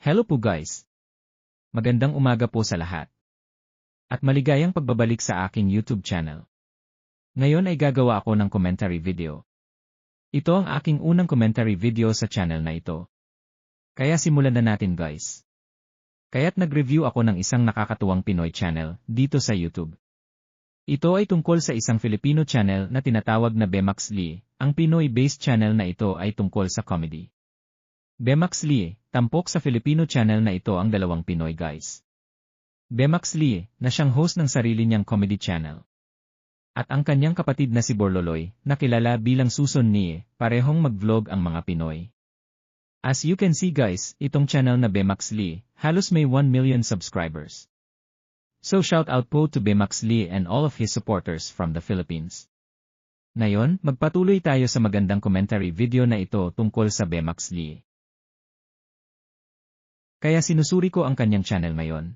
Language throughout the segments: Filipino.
Hello po guys! Magandang umaga po sa lahat. At maligayang pagbabalik sa aking YouTube channel. Ngayon ay gagawa ako ng commentary video. Ito ang aking unang commentary video sa channel na ito. Kaya simulan na natin guys. Kaya't nag-review ako ng isang nakakatuwang Pinoy channel dito sa YouTube. Ito ay tungkol sa isang Filipino channel na tinatawag na Bemax Lee. Ang Pinoy-based channel na ito ay tungkol sa comedy. Bemax Lee, tampok sa Filipino channel na ito ang dalawang Pinoy guys. Bemax Lee, na siyang host ng sarili niyang comedy channel. At ang kanyang kapatid na si Borloloy, na kilala bilang Suson ni, parehong mag-vlog ang mga Pinoy. As you can see guys, itong channel na Bemax Lee, halos may 1 million subscribers. So shout out po to Bemax Lee and all of his supporters from the Philippines. Ngayon, magpatuloy tayo sa magandang commentary video na ito tungkol sa Bemax Lee. Kaya sinusuri ko ang kanyang channel ngayon.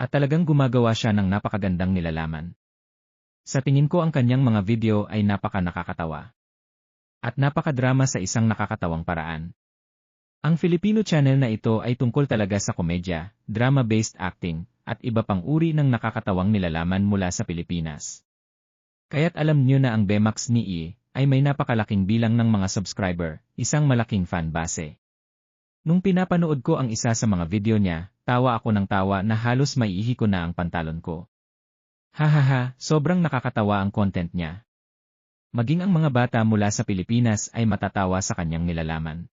At talagang gumagawa siya ng napakagandang nilalaman. Sa tingin ko ang kanyang mga video ay napaka nakakatawa. At napakadrama sa isang nakakatawang paraan. Ang Filipino channel na ito ay tungkol talaga sa komedya, drama-based acting, at iba pang uri ng nakakatawang nilalaman mula sa Pilipinas. Kaya't alam niyo na ang Bemax ni E ay may napakalaking bilang ng mga subscriber, isang malaking fan base. Nung pinapanood ko ang isa sa mga video niya, tawa ako ng tawa na halos maiihi ko na ang pantalon ko. Hahaha, sobrang nakakatawa ang content niya. Maging ang mga bata mula sa Pilipinas ay matatawa sa kanyang nilalaman.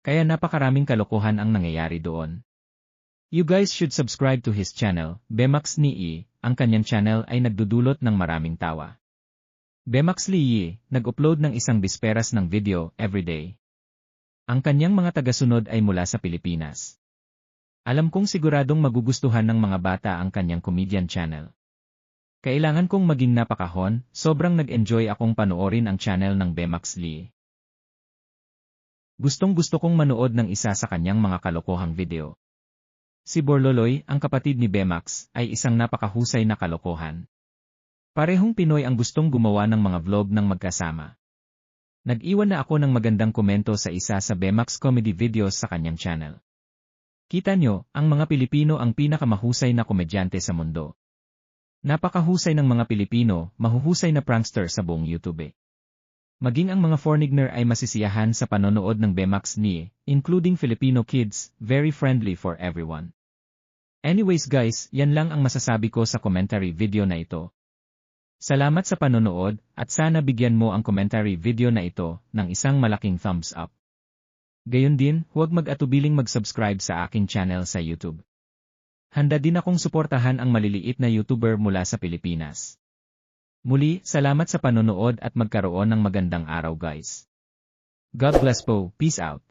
Kaya napakaraming kalokohan ang nangyayari doon. You guys should subscribe to his channel, Bemax ni E, ang kanyang channel ay nagdudulot ng maraming tawa. Bemax Lee, nag-upload ng isang bisperas ng video everyday. Ang kanyang mga tagasunod ay mula sa Pilipinas. Alam kong siguradong magugustuhan ng mga bata ang kanyang comedian channel. Kailangan kong maging napakahon, sobrang nag-enjoy akong panoorin ang channel ng Bemax Lee. Gustong gusto kong manood ng isa sa kanyang mga kalokohang video. Si Borloloy, ang kapatid ni Bemax, ay isang napakahusay na kalokohan. Parehong Pinoy ang gustong gumawa ng mga vlog ng magkasama. Nag-iwan na ako ng magandang komento sa isa sa Bemax comedy videos sa kanyang channel. Kita nyo, ang mga Pilipino ang pinakamahusay na komedyante sa mundo. Napakahusay ng mga Pilipino, mahuhusay na prankster sa buong YouTube. Maging ang mga foreigner ay masisiyahan sa panonood ng Bemax ni, including Filipino kids, very friendly for everyone. Anyways guys, yan lang ang masasabi ko sa commentary video na ito. Salamat sa panonood, at sana bigyan mo ang commentary video na ito ng isang malaking thumbs up. Gayon din, huwag mag-atubiling mag-subscribe sa aking channel sa YouTube. Handa din akong suportahan ang maliliit na YouTuber mula sa Pilipinas. Muli, salamat sa panonood at magkaroon ng magandang araw guys. God bless po, peace out.